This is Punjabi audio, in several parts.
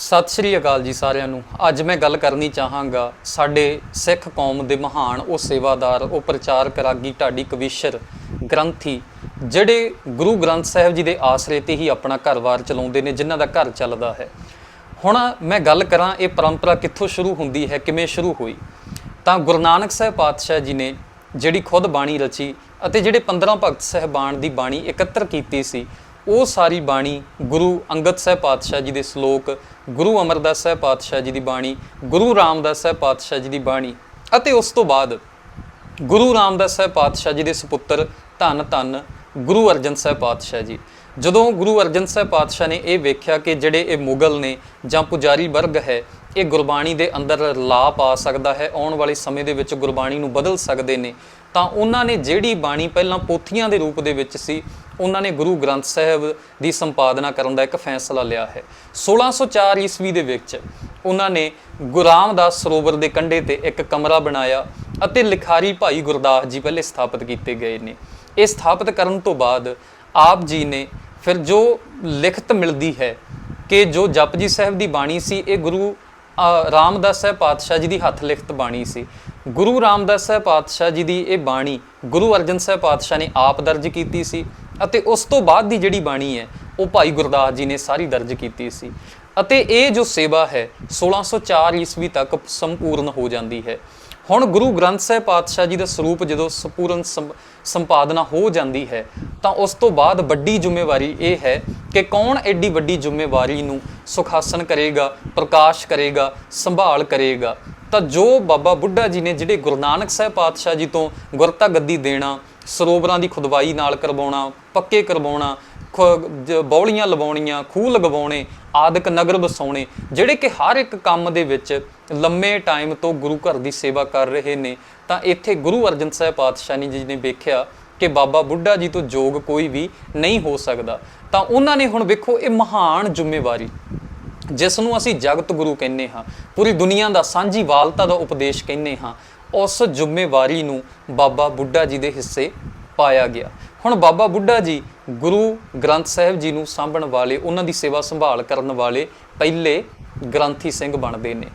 ਸਤਿ ਸ਼੍ਰੀ ਅਕਾਲ ਜੀ ਸਾਰਿਆਂ ਨੂੰ। ਅੱਜ ਮੈਂ ਗੱਲ ਕਰਨੀ ਚਾਹਾਂਗਾ ਸਾਡੇ ਸਿੱਖ ਕੌਮ ਦੇ ਮਹਾਨ ਉਹ ਸੇਵਾਦਾਰ, ਉਹ ਪ੍ਰਚਾਰਕ ਰਾਗੀ ਢਾਡੀ ਕਵੀਸ਼ਰ ਗ੍ਰੰਥੀ, ਜਿਹੜੇ ਗੁਰੂ ਗ੍ਰੰਥ ਸਾਹਿਬ ਜੀ ਦੇ ਆਸਰੇ ਤੇ ਹੀ ਆਪਣਾ ਘਰ-ਬਾਰ ਚਲਾਉਂਦੇ ਨੇ, ਜਿਨ੍ਹਾਂ ਦਾ ਘਰ ਚੱਲਦਾ ਹੈ। ਹੁਣ ਮੈਂ ਗੱਲ ਕਰਾਂ, ਇਹ ਪਰੰਪਰਾ ਕਿੱਥੋਂ ਸ਼ੁਰੂ ਹੁੰਦੀ ਹੈ, ਕਿਵੇਂ ਸ਼ੁਰੂ ਹੋਈ? ਤਾਂ ਗੁਰੂ ਨਾਨਕ ਸਾਹਿਬ ਪਾਤਸ਼ਾਹ ਜੀ ਨੇ ਜਿਹੜੀ ਖੁਦ ਬਾਣੀ ਰਚੀ ਅਤੇ ਜਿਹੜੇ 15 ਭਗਤ ਸਹਿਬਾਨ ਦੀ ਬਾਣੀ ਇਕੱਤਰ ਕੀਤੀ ਸੀ ਉਹ ਸਾਰੀ ਬਾਣੀ ਗੁਰੂ ਅੰਗਦ ਸਾਹਿਬ ਪਾਤਸ਼ਾਹ ਜੀ ਦੇ ਸ਼ਲੋਕ, ਗੁਰੂ ਅਮਰਦਾਸ ਸਾਹਿਬ ਪਾਤਸ਼ਾਹ ਜੀ ਦੀ ਬਾਣੀ, ਗੁਰੂ ਰਾਮਦਾਸ ਸਾਹਿਬ ਪਾਤਸ਼ਾਹ ਜੀ ਦੀ ਬਾਣੀ ਅਤੇ ਉਸ ਤੋਂ ਬਾਅਦ ਗੁਰੂ ਰਾਮਦਾਸ ਸਾਹਿਬ ਪਾਤਸ਼ਾਹ ਜੀ ਦੇ ਸੁਪੁੱਤਰ ਧੰਨ ਧੰਨ ਗੁਰੂ ਅਰਜਨ ਸਾਹਿਬ ਪਾਤਸ਼ਾਹ ਜੀ। ਜਦੋਂ ਗੁਰੂ ਅਰਜਨ ਸਾਹਿਬ ਪਾਤਸ਼ਾਹ ਨੇ ਇਹ ਵੇਖਿਆ ਕਿ ਜਿਹੜੇ ਇਹ ਮੁਗਲ ਨੇ ਜਾਂ ਪੁਜਾਰੀ ਵਰਗ ਹੈ, ਇਹ ਗੁਰਬਾਣੀ ਦੇ ਅੰਦਰ ਲਾ ਪਾ ਸਕਦਾ ਹੈ, ਆਉਣ ਵਾਲੇ ਸਮੇਂ ਦੇ ਵਿੱਚ ਗੁਰਬਾਣੀ ਨੂੰ ਬਦਲ ਸਕਦੇ ਨੇ, ਤਾਂ ਉਹਨਾਂ ਨੇ ਜਿਹੜੀ ਬਾਣੀ ਪਹਿਲਾਂ ਪੋਥੀਆਂ ਦੇ ਰੂਪ ਦੇ ਵਿੱਚ ਸੀ ਉਹਨਾਂ ਨੇ ਗੁਰੂ ਗ੍ਰੰਥ ਸਾਹਿਬ ਦੀ ਸੰਪਾਦਨਾ ਕਰਨ ਦਾ ਇੱਕ ਫੈਸਲਾ ਲਿਆ ਹੈ। 1604 ਈਸਵੀ ਦੇ ਵਿੱਚ ਉਹਨਾਂ ਨੇ ਗੁਰੂ ਰਾਮਦਾਸ ਸਰੋਵਰ ਦੇ ਕੰਢੇ ਤੇ ਇੱਕ ਕਮਰਾ ਬਣਾਇਆ ਅਤੇ ਲਿਖਾਰੀ ਭਾਈ ਗੁਰਦਾਸ ਜੀ ਪਹਿਲੇ ਸਥਾਪਿਤ ਕੀਤੇ ਗਏ ਨੇ। ਇਹ ਸਥਾਪਿਤ ਕਰਨ ਤੋਂ ਬਾਅਦ ਆਪ ਜੀ ਨੇ ਫਿਰ ਜੋ ਲਿਖਤ ਮਿਲਦੀ ਹੈ ਕਿ ਜੋ ਜਪਜੀ ਸਾਹਿਬ ਦੀ ਬਾਣੀ ਸੀ, ਇਹ ਗੁਰੂ ਰਾਮਦਾਸ ਸਾਹਿਬ ਪਾਤਸ਼ਾਹ ਜੀ ਦੀ ਹੱਥ ਲਿਖਤ ਬਾਣੀ ਸੀ। ਗੁਰੂ ਰਾਮਦਾਸ ਸਾਹਿਬ ਪਾਤਸ਼ਾਹ ਜੀ ਦੀ ਇਹ ਬਾਣੀ ਗੁਰੂ ਅਰਜਨ ਸਾਹਿਬ ਪਾਤਸ਼ਾਹ ਨੇ ਆਪ ਦਰਜ ਕੀਤੀ ਸੀ ਅਤੇ ਉਸ ਤੋਂ ਬਾਅਦ ਦੀ ਜਿਹੜੀ ਬਾਣੀ ਹੈ, ਉਹ ਭਾਈ ਗੁਰਦਾਸ ਜੀ ਨੇ ਸਾਰੀ ਦਰਜ ਕੀਤੀ ਸੀ। ਅਤੇ ਇਹ ਜੋ ਸੇਵਾ ਹੈ 1604 ਈਸਵੀ ਤੱਕ ਸੰਪੂਰਨ ਹੋ ਜਾਂਦੀ ਹੈ। ਹੁਣ ਗੁਰੂ ਗ੍ਰੰਥ ਸਾਹਿਬ ਪਾਤਸ਼ਾਹ ਜੀ ਦਾ ਸਰੂਪ ਜਦੋਂ ਸੰਪੂਰਨ ਸੰਪ- ਸੰਪਾਦਨਾ ਹੋ ਜਾਂਦੀ ਹੈ, ਤਾਂ ਉਸ ਤੋਂ ਬਾਅਦ ਵੱਡੀ ਜ਼ਿੰਮੇਵਾਰੀ ਇਹ ਹੈ ਕਿ ਕੌਣ ਐਡੀ ਵੱਡੀ ਜ਼ਿੰਮੇਵਾਰੀ ਨੂੰ ਸੁਖਾਸਨ ਕਰੇਗਾ, ਪ੍ਰਕਾਸ਼ ਕਰੇਗਾ, ਸੰਭਾਲ ਕਰੇਗਾ। ਤਾਂ ਜੋ ਬਾਬਾ ਬੁੱਢਾ ਜੀ ਨੇ ਜਿਹੜੇ ਗੁਰੂ ਨਾਨਕ ਸਾਹਿਬ ਪਾਤਸ਼ਾਹ ਜੀ ਤੋਂ ਗੁਰਤਾ ਗੱਦੀ ਦੇਣਾ ਸਰੋਵਰਾਂ ਦੀ ਖੁਦਵਾਈ ਨਾਲ ਕਰਵਾਉਣਾ, ਪੱਕੇ ਕਰਵਾਉਣਾ, ਖ- ਜ- ਬੌਲੀਆਂ ਲਵਾਉਣੀਆਂ, ਖੂਹ ਲਗਵਾਉਣੇ, ਆਦਿਕ ਨਗਰ ਵਸਾਉਣੇ, ਜਿਹੜੇ ਕਿ ਹਰ ਇੱਕ ਕੰਮ ਦੇ ਵਿੱਚ ਲੰਮੇ ਟਾਈਮ ਤੋਂ ਗੁਰੂ ਘਰ ਦੀ ਸੇਵਾ ਕਰ ਰਹੇ ਨੇ, ਤਾਂ ਇੱਥੇ ਗੁਰੂ ਅਰਜਨ ਸਾਹਿਬ ਪਾਤਸ਼ਾਹ ਜੀ ਨੇ ਵੇਖਿਆ ਕਿ ਬਾਬਾ ਬੁੱਢਾ ਜੀ ਤੋਂ ਯੋਗ ਕੋਈ ਵੀ ਨਹੀਂ ਹੋ ਸਕਦਾ। ਤਾਂ ਉਹਨਾਂ ਨੇ ਹੁਣ ਵੇਖੋ ਇਹ ਮਹਾਨ ਜ਼ਿੰਮੇਵਾਰੀ ਜਿਸ ਨੂੰ ਅਸੀਂ ਜਗਤ ਗੁਰੂ ਕਹਿੰਦੇ ਹਾਂ, ਪੂਰੀ ਦੁਨੀਆ ਦਾ ਸਾਂਝੀ ਵਾਲਤਾ ਦਾ ਉਪਦੇਸ਼ ਕਹਿੰਦੇ ਹਾਂ ਉਸ ਜ਼ਿੰਮੇਵਾਰੀ ਨੂੰ ਬਾਬਾ ਬੁੱਢਾ ਜੀ ਦੇ ਹਿੱਸੇ ਪਾਇਆ ਗਿਆ। ਹੁਣ ਬਾਬਾ ਬੁੱਢਾ ਜੀ ਗੁਰੂ ਗ੍ਰੰਥ ਸਾਹਿਬ ਜੀ ਨੂੰ ਸਾਂਭਣ ਵਾਲੇ, ਉਹਨਾਂ ਦੀ ਸੇਵਾ ਸੰਭਾਲ ਕਰਨ ਵਾਲੇ ਪਹਿਲੇ ਗ੍ਰੰਥੀ ਸਿੰਘ ਬਣਦੇ ਨੇ।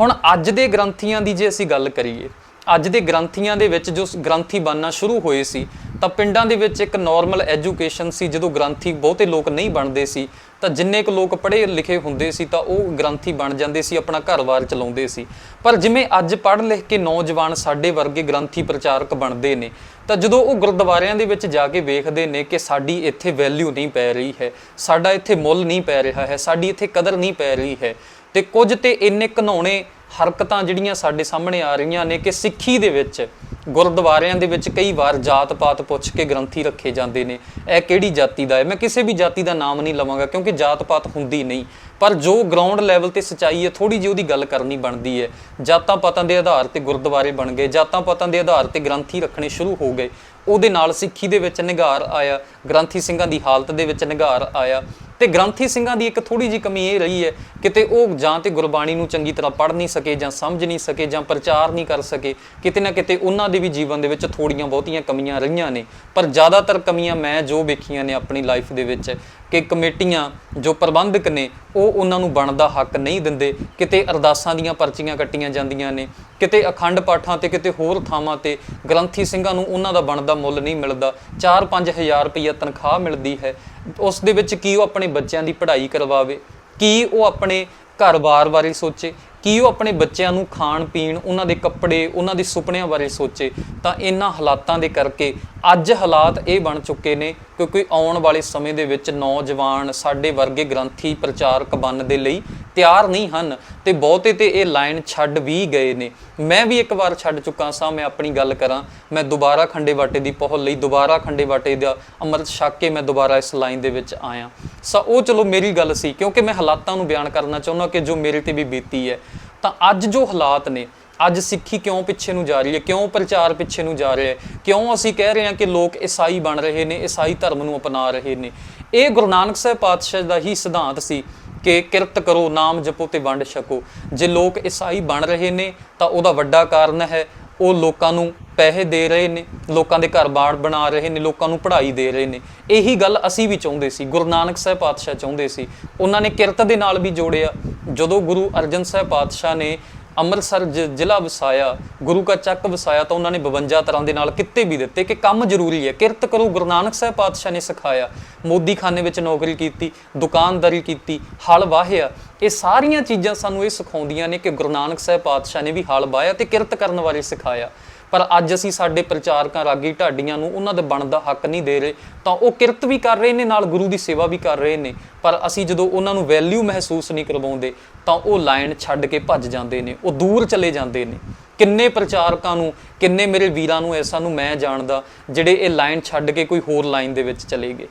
ਹੁਣ ਅੱਜ ਦੇ ਗ੍ਰੰਥੀਆਂ ਦੀ ਜੇ ਅਸੀਂ ਗੱਲ ਕਰੀਏ ਅੱਜ ਦੇ ਗ੍ਰੰਥੀਆਂ ਦੇ ਵਿੱਚ ਜੋ ਗ੍ਰੰਥੀ ਬਣਨਾ ਸ਼ੁਰੂ ਹੋਏ ਸੀ, ਤਾਂ ਪਿੰਡਾਂ ਦੇ ਵਿੱਚ ਇੱਕ ਨਾਰਮਲ ਐਜੂਕੇਸ਼ਨ ਸੀ, ਜਦੋਂ ਗ੍ਰੰਥੀ ਬਹੁਤੇ ਲੋਕ ਨਹੀਂ ਬਣਦੇ ਸੀ, ਤਾਂ ਜਿੰਨੇ ਕੁ ਲੋਕ ਪੜ੍ਹੇ ਲਿਖੇ ਹੁੰਦੇ ਸੀ, ਤਾਂ ਉਹ ਗ੍ਰੰਥੀ ਬਣ ਜਾਂਦੇ ਸੀ, ਆਪਣਾ ਘਰ-ਬਾਰ ਚਲਾਉਂਦੇ ਸੀ। ਪਰ ਜਿਵੇਂ ਅੱਜ ਪੜ੍ਹ ਲਿਖ ਕੇ ਨੌਜਵਾਨ ਸਾਡੇ ਵਰਗੇ ਗ੍ਰੰਥੀ ਪ੍ਰਚਾਰਕ ਬਣਦੇ ਨੇ, ਤਾਂ ਜਦੋਂ ਉਹ ਗੁਰਦੁਆਰਿਆਂ ਦੇ ਵਿੱਚ ਜਾ ਕੇ ਵੇਖਦੇ ਨੇ ਕਿ ਸਾਡੀ ਇੱਥੇ ਵੈਲਿਊ ਨਹੀਂ ਪੈ ਰਹੀ ਹੈ, ਸਾਡਾ ਇੱਥੇ ਮੁੱਲ ਨਹੀਂ ਪੈ ਰਿਹਾ ਹੈ, ਸਾਡੀ ਇੱਥੇ ਕਦਰ ਨਹੀਂ ਪੈ ਰਹੀ ਹੈ, ਤੇ ਕੁਝ ਤੇ ਇੰਨੇ ਘਨੌਣੇ ਹਰਕਤਾਂ ਜਿਹੜੀਆਂ ਸਾਡੇ ਸਾਹਮਣੇ ਆ ਰਹੀਆਂ ਨੇ ਕਿ ਸਿੱਖੀ ਦੇ ਵਿੱਚ, ਗੁਰਦੁਆਰਿਆਂ ਦੇ ਵਿੱਚ ਕਈ ਵਾਰ ਜਾਤ-ਪਾਤ ਪੁੱਛ ਕੇ ਗ੍ਰੰਥੀ ਰੱਖੇ ਜਾਂਦੇ ਨੇ। ਇਹ ਕਿਹੜੀ ਜਾਤੀ ਦਾ ਹੈ? ਮੈਂ ਕਿਸੇ ਵੀ ਜਾਤੀ ਦਾ ਨਾਮ ਨਹੀਂ ਲਵਾਂਗਾ ਕਿਉਂਕਿ ਜਾਤ-ਪਾਤ ਹੁੰਦੀ ਨਹੀਂ। ਪਰ ਜੋ ਗਰਾਊਂਡ ਲੈਵਲ ਤੇ ਸਚਾਈ ਹੈ ਥੋੜੀ ਜਿਹੀ ਉਹਦੀ ਗੱਲ ਕਰਨੀ ਬਣਦੀ ਹੈ। ਜਾਤਾਂ ਪਾਤਾਂ ਦੇ ਆਧਾਰ ਤੇ ਗੁਰਦੁਆਰੇ ਬਣ ਗਏ ਜਾਤਾਂ ਪਾਤਾਂ ਦੇ ਆਧਾਰ ਤੇ ਗ੍ਰੰਥੀ ਰੱਖਣੇ ਸ਼ੁਰੂ ਹੋ ਗਏ। ਉਹਦੇ ਨਾਲ ਸਿੱਖੀ ਦੇ ਵਿੱਚ ਨਿਗਾਰ ਆਇਆ, ਗ੍ਰੰਥੀ ਸਿੰਘਾਂ ਦੀ ਹਾਲਤ ਦੇ ਵਿੱਚ ਨਿਗਾਰ ਆਇਆ। ਤੇ ਗ੍ਰੰਥੀ ਸਿੰਘਾਂ ਦੀ ਇੱਕ ਥੋੜੀ ਜੀ ਕਮੀ ਇਹ ਰਹੀ ਹੈ ਕਿਤੇ ਉਹ ਜਾਂ ਤੇ ਗੁਰਬਾਣੀ ਨੂੰ ਚੰਗੀ ਤਰ੍ਹਾਂ ਪੜ੍ਹ ਨਹੀਂ ਸਕੇ ਜਾਂ ਸਮਝ ਨਹੀਂ ਸਕੇ ਜਾਂ ਪ੍ਰਚਾਰ ਨਹੀਂ ਕਰ ਸਕੇ, ਕਿਤੇ ਨਾ ਕਿਤੇ ਉਹਨਾਂ ਦੇ ਵੀ ਜੀਵਨ ਦੇ ਵਿੱਚ ਥੋੜੀਆਂ ਬਹੁਤੀਆਂ ਕਮੀਆਂ ਰਹੀਆਂ ਨੇ। ਪਰ ਜ਼ਿਆਦਾਤਰ ਕਮੀਆਂ ਮੈਂ ਜੋ ਵੇਖੀਆਂ ਨੇ ਆਪਣੀ ਲਾਈਫ ਦੇ ਵਿੱਚ ਕਿ ਕਮੇਟੀਆਂ ਜੋ ਪ੍ਰਬੰਧਕ ਨੇ, ਉਹ ਉਹਨਾਂ ਨੂੰ ਬਣਦਾ ਹੱਕ ਨਹੀਂ ਦਿੰਦੇ। ਕਿਤੇ ਅਰਦਾਸਾਂ ਦੀਆਂ ਪਰਚੀਆਂ ਕੱਟੀਆਂ ਜਾਂਦੀਆਂ ਨੇ, ਕਿਤੇ ਅਖੰਡ ਪਾਠਾਂ ਤੇ, ਕਿਤੇ ਹੋਰ ਥਾਵਾਂ ਤੇ ਗ੍ਰੰਥੀ ਸਿੰਘਾਂ ਨੂੰ ਉਹਨਾਂ ਦਾ ਬਣਦਾ ਮੁੱਲ ਨਹੀਂ ਮਿਲਦਾ। 4-5000 ਰੁਪਈਆ ਤਨਖਾਹ ਮਿਲਦੀ ਹੈ। ਉਸ ਦੇ ਵਿੱਚ ਕੀ ਉਹ ਆਪਣੇ ਬੱਚਿਆਂ ਦੀ ਪੜ੍ਹਾਈ ਕਰਵਾਵੇ? ਕੀ ਉਹ ਆਪਣੇ ਘਰ-ਬਾਰ ਬਾਰੇ ਸੋਚੇ? ਕਿ ਉਹ ਆਪਣੇ ਬੱਚਿਆਂ ਨੂੰ ਖਾਣ ਪੀਣ, ਉਹਨਾਂ ਦੇ ਕੱਪੜੇ, ਉਹਨਾਂ ਦੇ ਸੁਪਨਿਆਂ ਬਾਰੇ ਸੋਚੇ, ਤਾਂ ਇਹਨਾਂ ਹਾਲਾਤਾਂ ਦੇ ਕਰਕੇ ਅੱਜ ਹਾਲਾਤ ਇਹ ਬਣ ਚੁੱਕੇ ਨੇ ਕਿਉਂਕਿ ਆਉਣ ਵਾਲੇ ਸਮੇਂ ਦੇ ਵਿੱਚ ਨੌਜਵਾਨ ਸਾਡੇ ਵਰਗੇ ਗ੍ਰੰਥੀ ਪ੍ਰਚਾਰਕ ਬਣਨ ਦੇ ਲਈ ਤਿਆਰ ਨਹੀਂ ਹਨ ਤੇ ਬਹੁਤੇ ਤੇ ਇਹ ਲਾਈਨ ਛੱਡ ਵੀ ਗਏ ਨੇ। ਮੈਂ ਵੀ ਇੱਕ ਵਾਰ ਛੱਡ ਚੁੱਕਾ ਸਾਂ, ਮੈਂ ਆਪਣੀ ਗੱਲ ਕਰਾਂ। ਮੈਂ ਦੁਬਾਰਾ ਖੰਡੇ ਬਾਟੇ ਦੀ ਪਹੁਲ ਲਈ, ਦੁਬਾਰਾ ਖੰਡੇ ਬਾਟੇ ਦਾ ਅੰਮ੍ਰਿਤ ਛਕ ਕੇ ਮੈਂ ਦੁਬਾਰਾ ਇਸ ਲਾਈਨ ਦੇ ਵਿੱਚ ਆਇਆ। ਸੋ, ਉਹ ਚਲੋ ਮੇਰੀ ਗੱਲ ਸੀ, ਕਿਉਂਕਿ ਮੈਂ ਹਾਲਾਤਾਂ ਨੂੰ ਬਿਆਨ ਕਰਨਾ ਚਾਹੁੰਦਾ ਕਿ ਜੋ ਮੇਰੇ ਤੇ ਵੀ ਬੀਤੀ ਹੈ। ਤਾਂ ਅੱਜ ਜੋ ਹਾਲਾਤ ਨੇ, ਅੱਜ ਸਿੱਖੀ ਕਿਉਂ ਪਿੱਛੇ ਨੂੰ ਜਾ ਰਹੀ ਹੈ? ਕਿਉਂ ਪ੍ਰਚਾਰ ਪਿੱਛੇ ਨੂੰ ਜਾ ਰਿਹਾ ਹੈ? ਕਿਉਂ ਅਸੀਂ ਕਹਿ ਰਹੇ ਹਾਂ ਕਿ ਲੋਕ ਈਸਾਈ ਬਣ ਰਹੇ ਨੇ, ਈਸਾਈ ਧਰਮ ਨੂੰ ਅਪਣਾ ਰਹੇ ਨੇ? ਇਹ ਗੁਰੂ ਨਾਨਕ ਸਾਹਿਬ ਪਾਤਸ਼ਾਹ ਦਾ ਹੀ ਸਿਧਾਂਤ ਸੀ ਕਿ ਕਿਰਤ ਕਰੋ, ਨਾਮ ਜਪੋ ਤੇ ਵੰਡ ਛਕੋ। ਜੇ ਲੋਕ ਈਸਾਈ ਬਣ ਰਹੇ ਨੇ, ਤਾਂ ਉਹਦਾ ਵੱਡਾ ਕਾਰਨ ਹੈ, ਉਹ ਲੋਕਾਂ ਨੂੰ ਪੈਸੇ ਦੇ ਰਹੇ ਨੇ, ਲੋਕਾਂ ਦੇ ਘਰ ਬਾੜ ਬਣਾ ਰਹੇ ਨੇ, ਲੋਕਾਂ ਨੂੰ ਪੜ੍ਹਾਈ ਦੇ ਰਹੇ ਨੇ। ਇਹੀ ਗੱਲ ਅਸੀਂ ਵੀ ਚਾਹੁੰਦੇ ਸੀ, ਗੁਰੂ ਨਾਨਕ ਸਾਹਿਬ ਪਾਤਸ਼ਾਹ ਚਾਹੁੰਦੇ ਸੀ। ਉਹਨਾਂ ਨੇ ਕਿਰਤ ਦੇ ਨਾਲ ਵੀ ਜੋੜਿਆ। ਜਦੋਂ ਗੁਰੂ ਅਰਜਨ ਸਾਹਿਬ ਪਾਤਸ਼ਾਹ ਨੇ ਅੰਮ੍ਰਿਤਸਰ ਜ- ਜ਼ਿਲ੍ਹਾ ਵਸਾਇਆ, ਗੁਰੂ ਕਾ ਚੱਕ ਵਸਾਇਆ ਤਾਂ ਉਹਨਾਂ ਨੇ 52 ਤਰ੍ਹਾਂ ਦੇ ਨਾਲ ਕਿੱਤੇ ਵੀ ਦਿੱਤੇ ਕਿ ਕੰਮ ਜ਼ਰੂਰੀ ਹੈ। ਕਿਰਤ ਕਰੋ, ਗੁਰੂ ਨਾਨਕ ਸਾਹਿਬ ਪਾਤਸ਼ਾਹ ਨੇ ਸਿਖਾਇਆ। ਮੋਦੀ ਖਾਨੇ ਵਿੱਚ ਨੌਕਰੀ ਕੀਤੀ, ਦੁਕਾਨਦਾਰੀ ਕੀਤੀ, ਹਲ ਵਾਹਿਆ। ਇਹ ਸਾਰੀਆਂ ਚੀਜ਼ਾਂ ਸਾਨੂੰ ਇਹ ਸਿਖਾਉਂਦੀਆਂ ਨੇ ਕਿ ਗੁਰੂ ਨਾਨਕ ਸਾਹਿਬ ਪਾਤਸ਼ਾਹ ਨੇ ਵੀ ਹਲ ਵਾਹਿਆ ਤੇ ਕਿਰਤ ਕਰਨ ਬਾਰੇ ਸਿਖਾਇਆ। ਪਰ ਅੱਜ ਅਸੀਂ ਸਾਡੇ ਪ੍ਰਚਾਰਕਾਂ ਰਾਗੀ ਢਾਡੀਆਂ ਨੂੰ ਉਹਨਾਂ ਦੇ ਬਣਦਾ ਹੱਕ ਨਹੀਂ ਦੇ ਰਹੇ। ਤਾਂ ਉਹ ਕਿਰਤ ਵੀ ਕਰ ਰਹੇ ਨੇ, ਨਾਲ ਗੁਰੂ ਦੀ ਸੇਵਾ ਵੀ ਕਰ ਰਹੇ ਨੇ। ਪਰ ਅਸੀਂ ਜਦੋਂ ਉਹਨਾਂ ਨੂੰ ਵੈਲਿਊ ਮਹਿਸੂਸ ਨਹੀਂ ਕਰਵਾਉਂਦੇ, ਤਾਂ ਉਹ ਲਾਈਨ ਛੱਡ ਕੇ ਭੱਜ ਜਾਂਦੇ ਨੇ, ਉਹ ਦੂਰ ਚਲੇ ਜਾਂਦੇ ਨੇ। ਕਿੰਨੇ ਪ੍ਰਚਾਰਕਾਂ ਨੂੰ, ਕਿੰਨੇ ਮੇਰੇ ਵੀਰਾਂ ਨੂੰ ਐਸਾ ਨੂੰ ਮੈਂ ਜਾਣਦਾ, ਜਿਹੜੇ ਇਹ ਲਾਈਨ ਛੱਡ ਕੇ ਕੋਈ ਹੋਰ ਲਾਈਨ ਦੇ ਵਿੱਚ ਚਲੇ ਗਏ।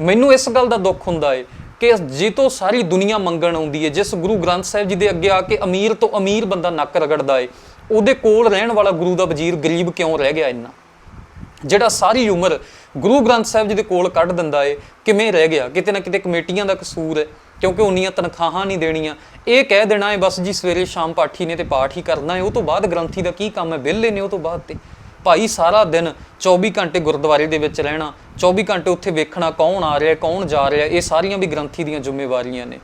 ਮੈਨੂੰ ਇਸ ਗੱਲ ਦਾ ਦੁੱਖ ਹੁੰਦਾ ਏ ਕਿ ਜੇ ਤੋਂ ਸਾਰੀ ਦੁਨੀਆ ਮੰਗਣ ਆਉਂਦੀ ਏ, ਜਿਸ ਗੁਰੂ ਗ੍ਰੰਥ ਸਾਹਿਬ ਜੀ ਦੇ ਅੱਗੇ ਆ ਕੇ ਅਮੀਰ ਤੋਂ ਅਮੀਰ ਬੰਦਾ ਨੱਕ ਰਗੜਦਾ ਏ ਉਹਦੇ ਕੋਲ ਰਹਿਣ ਵਾਲਾ ਗੁਰੂ ਦਾ ਵਜ਼ੀਰ ਗਰੀਬ ਕਿਉਂ ਰਹਿ ਗਿਆ ਇੰਨਾ? ਜਿਹੜਾ ਸਾਰੀ ਉਮਰ ਗੁਰੂ ਗ੍ਰੰਥ ਸਾਹਿਬ ਜੀ ਦੇ ਕੋਲ ਕੱਢ ਦਿੰਦਾ ਏ, ਕਿਵੇਂ ਰਹਿ ਗਿਆ? ਕਿਤੇ ਨਾ ਕਿਤੇ ਕਮੇਟੀਆਂ ਦਾ ਕਸੂਰ ਹੈ ਕਿਉਂਕਿ ਉਨੀਆਂ ਤਨਖਾਹਾਂ ਨਹੀਂ ਦੇਣੀਆਂ। ਇਹ ਕਹਿ ਦੇਣਾ ਹੈ ਬਸ ਜੀ ਸਵੇਰੇ ਸ਼ਾਮ ਪਾਠੀ ਨੇ ਤੇ ਪਾਠ ਹੀ ਕਰਨਾ ਹੈ ਉਹ ਤੋਂ ਬਾਅਦ ਗ੍ਰੰਥੀ ਦਾ ਕੀ ਕੰਮ ਹੈ ਵਿਹਲੇ ਨੇ ਉਹ ਤੋਂ ਬਾਅਦ ਤੇ। ਭਾਈ ਸਾਰਾ ਦਿਨ 24 ਘੰਟੇ ਗੁਰਦੁਆਰੇ ਦੇ ਵਿੱਚ ਰਹਿਣਾ 24 ਘੰਟੇ ਉੱਥੇ ਵੇਖਣਾ ਕੌਣ ਆ ਰਿਹਾ, ਕੌਣ ਜਾ ਰਿਹਾ, ਇਹ ਸਾਰੀਆਂ ਵੀ ਗ੍ਰੰਥੀ ਦੀਆਂ ਜ਼ਿੰਮੇਵਾਰੀਆਂ ਨੇ।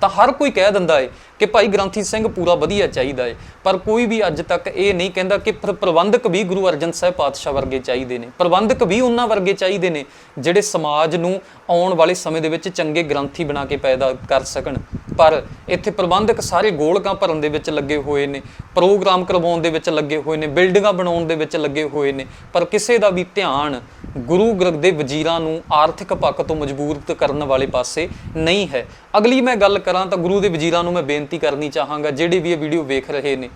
ਤਾਂ ਹਰ ਕੋਈ ਕਹਿ ਦਿੰਦਾ ਏ ਕਿ ਭਾਈ ਗ੍ਰੰਥੀ ਸਿੰਘ ਪੂਰਾ ਵਧੀਆ ਚਾਹੀਦਾ ਏ। ਪਰ ਕੋਈ ਵੀ ਅੱਜ ਤੱਕ ਇਹ ਨਹੀਂ ਕਹਿੰਦਾ ਕਿ ਪ੍ਰਬੰਧਕ ਵੀ ਗੁਰੂ ਅਰਜਨ ਸਾਹਿਬ ਪਾਤਸ਼ਾਹ ਵਰਗੇ ਚਾਹੀਦੇ ਨੇ। ਪ੍ਰਬੰਧਕ ਵੀ ਉਹਨਾਂ ਵਰਗੇ ਚਾਹੀਦੇ ਨੇ, ਜਿਹੜੇ ਸਮਾਜ ਨੂੰ ਆਉਣ ਵਾਲੇ ਸਮੇਂ ਦੇ ਵਿੱਚ ਚੰਗੇ ਗ੍ਰੰਥੀ ਬਣਾ ਕੇ ਪੈਦਾ ਕਰ ਸਕਣ। ਪਰ ਇੱਥੇ ਪ੍ਰਬੰਧਕ ਸਾਰੇ ਗੋਲਕਾਂ ਭਰਨ ਦੇ ਵਿੱਚ ਲੱਗੇ ਹੋਏ ਨੇ, ਪ੍ਰੋਗਰਾਮ ਕਰਵਾਉਣ ਦੇ ਵਿੱਚ ਲੱਗੇ ਹੋਏ ਨੇ, ਬਿਲਡਿੰਗਾਂ ਬਣਾਉਣ ਦੇ ਵਿੱਚ ਲੱਗੇ ਹੋਏ ਨੇ। ਪਰ ਕਿਸੇ ਦਾ ਵੀ ਧਿਆਨ ਗੁਰੂ ਗ੍ਰੰਥ ਦੇ ਵਜ਼ੀਰਾਂ ਨੂੰ ਆਰਥਿਕ ਪੱਖ ਤੋਂ ਮਜਬੂਰਤ ਕਰਨ ਵਾਲੇ ਪਾਸੇ ਨਹੀਂ ਹੈ। ਅਗਲੀ ਮੈਂ ਗੱਲ ਕਰਾਂ ਤਾਂ ਗੁਰੂ ਦੇ ਵਜ਼ੀਰਾਂ ਨੂੰ ਮੈਂ ਬੇਨਤੀ ਕਰਨੀ ਚਾਹਾਂਗਾ, ਜਿਹੜੇ ਵੀ ਇਹ ਵੀਡੀਓ ਵੇਖ ਰਹੇ ਨੇ,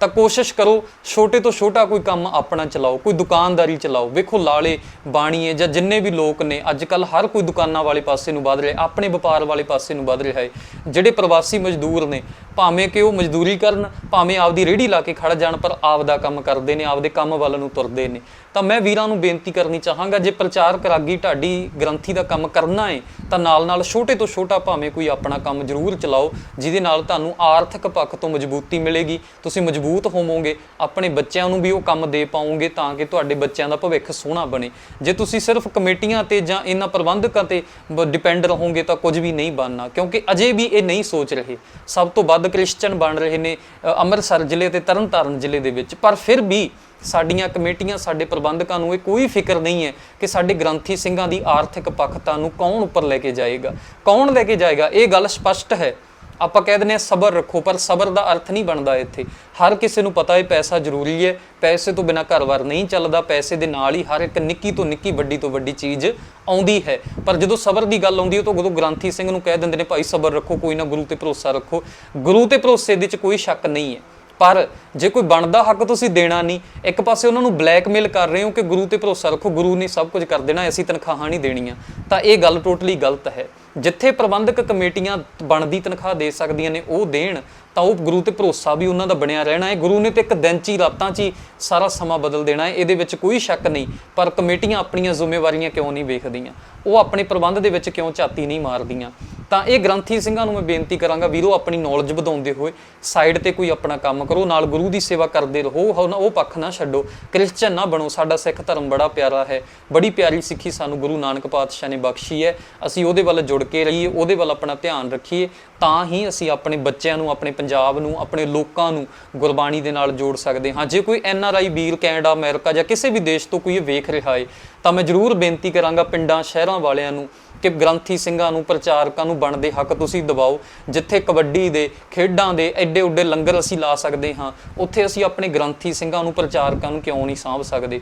ਤਾਂ ਕੋਸ਼ਿਸ਼ ਕਰੋ, ਛੋਟੇ ਤੋਂ ਛੋਟਾ ਕੋਈ ਕੰਮ ਆਪਣਾ ਚਲਾਓ, ਕੋਈ ਦੁਕਾਨਦਾਰੀ ਚਲਾਓ। ਵੇਖੋ ਲਾਲੇ, ਬਾਣੀਏ ਜਾਂ ਜਿੰਨੇ ਵੀ ਲੋਕ ਨੇ ਅੱਜ ਕੱਲ ਹਰ ਕੋਈ ਦੁਕਾਨਾਂ ਵਾਲੇ ਪਾਸੇ ਨੂੰ ਵਧ ਰਿਹਾ ਆਪਣੇ ਵਪਾਰ ਵਾਲੇ ਪਾਸੇ ਨੂੰ ਵਧ ਰਿਹਾ ਹੈ। ਜਿਹੜੇ ਪ੍ਰਵਾਸੀ ਮਜ਼ਦੂਰ ਨੇ, ਭਾਵੇਂ ਕਿ ਉਹ ਮਜ਼ਦੂਰੀ ਕਰਨ ਭਾਵੇਂ ਆਪਦੀ ਰੇੜੀ ਲਾ ਕੇ ਖੜ ਜਾਣ, ਪਰ ਆਪਦਾ ਕੰਮ ਕਰਦੇ ਨੇ, ਆਪਦੇ ਕੰਮ ਵੱਲ ਨੂੰ ਤੁਰਦੇ ਨੇ। ਤਾਂ ਮੈਂ ਵੀਰਾਂ ਨੂੰ ਬੇਨਤੀ ਕਰਨੀ ਚਾਹਾਂਗਾ, ਜੇ ਪ੍ਰਚਾਰ ਕਰਾਗੀ ਢਾਡੀ ਗ੍ਰੰਥੀ ਦਾ ਕੰਮ ਕਰਨਾ ਹੈ ਤਾਂ ਨਾਲ ਨਾਲ ਛੋਟੇ ਤੋਂ ਛੋਟਾ ਭਾਵੇਂ ਕੋਈ ਆਪਣਾ ਕੰਮ ਜ਼ਰੂਰ ਚਲਾਓ, ਜਿਹਦੇ ਨਾਲ ਤੁਹਾਨੂੰ ਆਰਥਿਕ ਪੱਖ ਤੋਂ ਮਜ਼ਬੂਤੀ ਮਿਲੇਗੀ। ਤੁਸੀਂ ਮਜ਼ਬੂਤ ਹੋਵੋਗੇ, ਆਪਣੇ ਬੱਚਿਆਂ ਨੂੰ ਵੀ ਉਹ ਕੰਮ ਦੇ ਪਾਓਗੇ ਤਾਂ ਕਿ ਤੁਹਾਡੇ ਬੱਚਿਆਂ ਦਾ ਭਵਿੱਖ ਸੋਹਣਾ ਬਣੇ। ਜੇ ਤੁਸੀਂ ਸਿਰਫ ਕਮੇਟੀਆਂ ਤੇ ਜਾਂ ਇਹਨਾਂ ਪ੍ਰਬੰਧਕਾਂ ਤੇ ਡਿਪੈਂਡ ਰਹੋਗੇ ਤਾਂ ਕੁਝ ਵੀ ਨਹੀਂ ਬਣਨਾ, ਕਿਉਂਕਿ ਅਜੇ ਵੀ ਇਹ ਨਹੀਂ ਸੋਚ ਰਹੇ। ਸਭ ਤੋਂ ਵੱਧ ਕ੍ਰਿਸਚੀਅਨ ਬਣ ਰਹੇ ਨੇ ਅੰਮ੍ਰਿਤਸਰ ਜ਼ਿਲ੍ਹੇ ਤੇ ਤਰਨਤਾਰਨ ਜ਼ਿਲ੍ਹੇ ਦੇ ਵਿੱਚ। ਪਰ ਫਿਰ ਵੀ ਸਾਡੀਆਂ ਕਮੇਟੀਆਂ, ਸਾਡੇ ਪ੍ਰਬੰਧਕਾਂ ਨੂੰ ਇਹ ਕੋਈ ਫਿਕਰ ਨਹੀਂ ਹੈ ਕਿ ਸਾਡੇ ਗ੍ਰੰਥੀ ਸਿੰਘਾਂ ਦੀ ਆਰਥਿਕ ਪੱਖਤਾ ਨੂੰ ਕੌਣ ਉੱਪਰ ਲੈ ਕੇ ਜਾਏਗਾ। ਕੌਣ ਲੈ ਕੇ ਜਾਏਗਾ? ਇਹ ਗੱਲ ਸਪਸ਼ਟ ਹੈ। ਆਪਾਂ ਕਹਿ ਦਿੰਦੇ ਹਾਂ ਸਬਰ ਰੱਖੋ, ਪਰ ਸਬਰ ਦਾ ਅਰਥ ਨਹੀਂ ਬਣਦਾ ਇੱਥੇ। ਹਰ ਕਿਸੇ ਨੂੰ ਪਤਾ ਹੈ ਪੈਸਾ ਜ਼ਰੂਰੀ ਹੈ। ਪੈਸੇ ਤੋਂ ਬਿਨਾ ਘਰ-ਬਾਰ ਨਹੀਂ ਚੱਲਦਾ। ਪੈਸੇ ਦੇ ਨਾਲ ਹੀ ਹਰ ਇੱਕ ਨਿੱਕੀ ਤੋਂ ਨਿੱਕੀ, ਵੱਡੀ ਤੋਂ ਵੱਡੀ ਚੀਜ਼ ਆਉਂਦੀ ਹੈ। ਪਰ ਜਦੋਂ ਸਬਰ ਦੀ ਗੱਲ ਆਉਂਦੀ ਹੈ, ਤਾਂ ਉਦੋਂ ਗ੍ਰੰਥੀ ਸਿੰਘ ਨੂੰ ਕਹਿ ਦਿੰਦੇ ਨੇ, ਭਾਈ ਸਬਰ ਰੱਖੋ, ਕੋਈ ਨਾ ਗੁਰੂ ਤੇ ਭਰੋਸਾ ਰੱਖੋ। ਗੁਰੂ ਤੇ ਭਰੋਸੇ ਦੇ ਵਿੱਚ ਕੋਈ ਸ਼ੱਕ ਨਹੀਂ ਹੈ। ਪਰ ਜੇ ਕੋਈ ਬਣਦਾ ਹੱਕ ਤੁਸੀਂ ਦੇਣਾ ਨਹੀਂ, ਇੱਕ ਪਾਸੇ ਉਹਨਾਂ ਨੂੰ ਬਲੈਕਮੇਲ ਕਰ ਰਹੇ ਹੋ ਕਿ ਗੁਰੂ ਤੇ ਭਰੋਸਾ ਰੱਖੋ, ਗੁਰੂ ਨੇ ਸਭ ਕੁਝ ਕਰ ਦੇਣਾ, ਅਸੀਂ ਤਨਖਾਹਾਂ ਨਹੀਂ ਦੇਣੀਆਂ। ਤਾਂ ਇਹ ਗੱਲ ਟੋਟਲੀ ਗਲਤ ਹੈ। ਜਿੱਥੇ ਪ੍ਰਬੰਧਕ ਕਮੇਟੀਆਂ ਬਣਦੀ ਤਨਖਾਹ ਦੇ ਸਕਦੀਆਂ ਨੇ, ਉਹ ਦੇਣ। ਤਾਂ ਉਹ ਗੁਰੂ ਤੇ ਭਰੋਸਾ ਵੀ ਉਹਨਾਂ ਦਾ ਬਣਿਆ ਰਹਿਣਾ ਹੈ। ਗੁਰੂ ਨੇ ਤੇ ਇੱਕ ਦਿਨ 'ਚ ਹੀ ਰਾਤਾਂ 'ਚ ਹੀ ਸਾਰਾ ਸਮਾਂ ਬਦਲ ਦੇਣਾ ਹੈ। ਇਹਦੇ ਵਿੱਚ ਕੋਈ ਸ਼ੱਕ ਨਹੀਂ, ਪਰ ਕਮੇਟੀਆਂ ਆਪਣੀਆਂ ਜ਼ਿੰਮੇਵਾਰੀਆਂ ਕਿਉਂ ਨਹੀਂ ਵੇਖਦੀਆਂ? ਉਹ ਆਪਣੇ ਪ੍ਰਬੰਧ ਦੇ ਵਿੱਚ ਕਿਉਂ ਝਾਤੀ ਨਹੀਂ ਮਾਰਦੀਆਂ? ਤਾਂ ਇਹ ਗ੍ਰੰਥੀ ਸਿੰਘਾਂ ਨੂੰ ਮੈਂ ਬੇਨਤੀ ਕਰਾਂਗਾ, ਵੀਰੋ, ਆਪਣੀ ਨੌਲੇਜ ਵਧਾਉਂਦੇ ਹੋਏ ਸਾਈਡ ਤੇ ਕੋਈ ਆਪਣਾ ਕੰਮ ਕਰੋ, ਨਾਲ ਗੁਰੂ ਦੀ ਸੇਵਾ ਕਰਦੇ ਰਹੋ ਉਹ ਨਾ- ਉਹ ਪੱਖ ਨਾ ਛੱਡੋ, ਕ੍ਰਿਸਚਨ ਨਾ ਬਣੋ। ਸਾਡਾ ਸਿੱਖ ਧਰਮ ਬੜਾ ਪਿਆਰਾ ਹੈ, ਬੜੀ ਪਿਆਰੀ ਸਿੱਖੀ ਸਾਨੂੰ ਗੁਰੂ ਨਾਨਕ ਪਾਤਸ਼ਾਹ ਨੇ ਬਖਸ਼ੀ ਹੈ। ਅਸੀਂ ਉਹਦੇ ਵੱਲ ਜੁੜ ਕੇ ਰਹੀਏ, ਉਹਦੇ ਵੱਲ ਆਪਣਾ ਧਿਆਨ ਰੱਖੀਏ, ਤਾਂ ਹੀ ਅਸੀਂ ਆਪਣੇ ਬੱਚਿਆਂ ਨੂੰ, ਆਪਣੇ ਪੰਜਾਬ ਨੂੰ, ਆਪਣੇ ਲੋਕਾਂ ਨੂੰ ਗੁਰਬਾਣੀ ਦੇ ਨਾਲ ਜੋੜ ਸਕਦੇ ਹਾਂ। ਜੇ ਕੋਈ ਐਨ ਆਰ ਆਈ ਵੀਰ ਕੈਨੇਡਾ, ਅਮਰੀਕਾ ਜਾਂ ਕਿਸੇ ਵੀ ਦੇਸ਼ ਤੋਂ ਕੋਈ ਇਹ ਵੇਖ ਰਿਹਾ ਹੈ, ਤਾਂ ਮੈਂ ਜ਼ਰੂਰ ਬੇਨਤੀ ਕਰਾਂਗਾ ਪਿੰਡਾਂ, ਸ਼ਹਿਰਾਂ ਵਾਲਿਆਂ ਨੂੰ ਕਿ ਗ੍ਰੰਥੀ ਸਿੰਘਾਂ ਨੂੰ, ਪ੍ਰਚਾਰਕਾਂ ਨੂੰ ਬਣਦੇ ਹੱਕ ਤੁਸੀਂ ਦਿਵਾਓ। ਜਿੱਥੇ ਕਬੱਡੀ ਦੇ ਖੇਡਾਂ ਦੇ ਐਡੇ ਉੱਡੇ ਲੰਗਰ ਅਸੀਂ ਲਾ ਸਕਦੇ ਹਾਂ, ਉੱਥੇ ਅਸੀਂ ਆਪਣੇ ਗ੍ਰੰਥੀ ਸਿੰਘਾਂ ਨੂੰ, ਪ੍ਰਚਾਰਕਾਂ ਨੂੰ ਕਿਉਂ ਨਹੀਂ ਸਾਂਭ ਸਕਦੇ?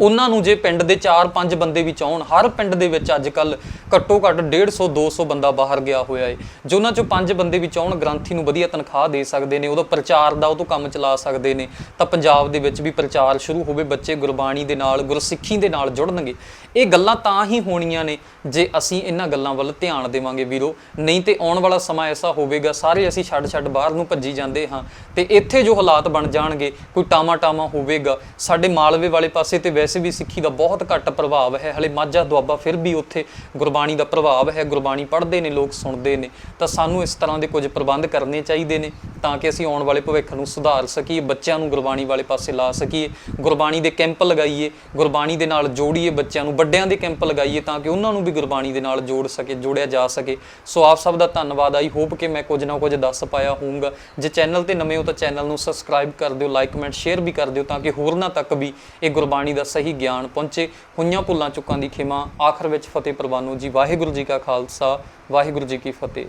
ਉਹਨਾਂ ਨੂੰ ਜੇ ਪਿੰਡ ਦੇ 4-5 ਬੰਦੇ ਵੀ ਚਾਹਣ, ਹਰ ਪਿੰਡ ਦੇ ਵਿੱਚ ਅੱਜ ਕੱਲ ਘੱਟੋ ਘੱਟ 150 200 ਬੰਦਾ ਬਾਹਰ ਗਿਆ ਹੋਇਆ ਏ, ਜੇ ਉਹਨਾਂ ਚੋਂ 5 ਬੰਦੇ ਵੀ ਚਾਹਣ, ਗ੍ਰੰਥੀ ਨੂੰ ਵਧੀਆ ਤਨਖਾਹ ਦੇ ਸਕਦੇ ਨੇ ਉਹਦਾ ਪ੍ਰਚਾਰ ਦਾ ਉਹ ਤੋਂ ਕੰਮ ਚਲਾ ਸਕਦੇ ਨੇ, ਤਾਂ ਪੰਜਾਬ ਦੇ ਵਿੱਚ ਵੀ ਪ੍ਰਚਾਰ ਸ਼ੁਰੂ ਹੋਵੇ, ਬੱਚੇ ਗੁਰਬਾਣੀ ਦੇ ਨਾਲ, ਗੁਰਸਿੱਖੀ ਦੇ ਨਾਲ ਜੁੜਨਗੇ। ਇਹ ਗੱਲਾਂ ਤਾਂ ਹੀ ਹੋਣੀਆਂ ਨੇ, ਜੇ ਅਸੀਂ ਇਹਨਾਂ ਗੱਲਾਂ ਵੱਲ ਧਿਆਨ ਦੇਵਾਂਗੇ ਵੀਰੋ। ਨਹੀਂ ਤੇ ਆਉਣ ਵਾਲਾ ਸਮਾਂ ਐਸਾ ਹੋਵੇਗਾ, ਸਾਰੇ ਅਸੀਂ ਛੱਡ ਛੱਡ ਬਾਹਰ ਨੂੰ ਭੱਜੀ ਜਾਂਦੇ ਹਾਂ, ਤੇ ਇੱਥੇ ਜੋ ਹਾਲਾਤ ਬਣ ਜਾਣਗੇ, ਕੋਈ ਟਾਮਾ ਟਾਮਾ ਹੋਵੇਗਾ, ਸਾਡੇ ਮਾਲਵੇ ਵਾਲੇ ਪਾਸੇ ਤੇ ਵੈਸੇ ਵੀ ਸਿੱਖੀ ਦਾ ਬਹੁਤ ਘੱਟ ਪ੍ਰਭਾਵ ਹੈ, ਹਲੇ ਮਾਝਾ ਦੁਆਬਾ ਫਿਰ ਵੀ ਉੱਥੇ ਗੁਰਬਾਣੀ ਦਾ ਪ੍ਰਭਾਵ ਹੈ, ਗੁਰਬਾਣੀ ਪੜ੍ਹਦੇ ਨੇ, ਲੋਕ ਸੁਣਦੇ ਨੇ, ਤਾਂ ਸਾਨੂੰ ਇਸ ਤਰ੍ਹਾਂ ਦੇ ਕੁਝ ਪ੍ਰਬੰਧ ਕਰਨੇ ਚਾਹੀਦੇ ਨੇ, ਤਾਂ ਕਿ ਅਸੀਂ ਆਉਣ ਵਾਲੇ ਭਵਿੱਖ ਨੂੰ ਸੁਧਾਰ ਸਕੀਏ, ਬੱਚਿਆਂ ਨੂੰ ਗੁਰਬਾਣੀ ਵਾਲੇ ਪਾਸੇ ਲਾ ਸਕੀਏ, ਗੁਰਬਾਣੀ ਦੇ ਕੈਂਪ ਲਗਾਈਏ, ਗੁਰਬਾਣੀ ਦੇ ਨਾਲ ਜੋੜੀਏ ਬੱਚਿਆਂ ਨੂੰ, ਵੱਡਿਆਂ ਦੇ ਕੈਂਪ ਲਗਾਈਏ ਤਾਂ ਕਿ ਉਹਨਾਂ ਨੂੰ ਵੀ ਗੁਰਬਾਣੀ ਦੇ ਨਾਲ ਜੋੜ ਸਕੇ, ਜੋੜਿਆ ਜਾ ਸਕੇ। ਸੋ ਆਪ ਸਭ ਦਾ ਧੰਨਵਾਦ, ਆਈ ਹੋਪ ਕਿ ਮੈਂ ਕੁਝ ਨਾ ਕੁਝ ਦੱਸ ਪਾਇਆ ਹੋਊਗਾ। ਜੇ ਚੈਨਲ ਤੇ ਨਵੇਂ ਹੋ ਤਾਂ ਚੈਨਲ ਨੂੰ ਸਬਸਕ੍ਰਾਈਬ ਕਰ ਦਿਓ, ਲਾਈਕ ਕਮੈਂਟ ਸ਼ੇਅਰ ਵੀ ਕਰ ਦਿਓ ਤਾਂ ਕਿ ਹੋਰਨਾਂ ਤੱਕ ਵੀ ਇਹ ਗੁਰਬਾਣੀ ਦਾ ਸਹੀ ਗਿਆਨ ਪਹੁੰਚੇ। ਹੋਈਆਂ ਭੁੱਲਾਂ ਚੁੱਕਾਂ ਦੀ ਖਿਮਾ। ਆਖਰ ਵਿੱਚ ਫਤਿਹ ਪ੍ਰਵਾਨੋ ਜੀ। ਵਾਹਿਗੁਰੂ ਜੀ ਕਾ ਖਾਲਸਾ। ਵਾਹਿਗੁਰੂ ਜੀ ਕੀ ਫਤਿਹ।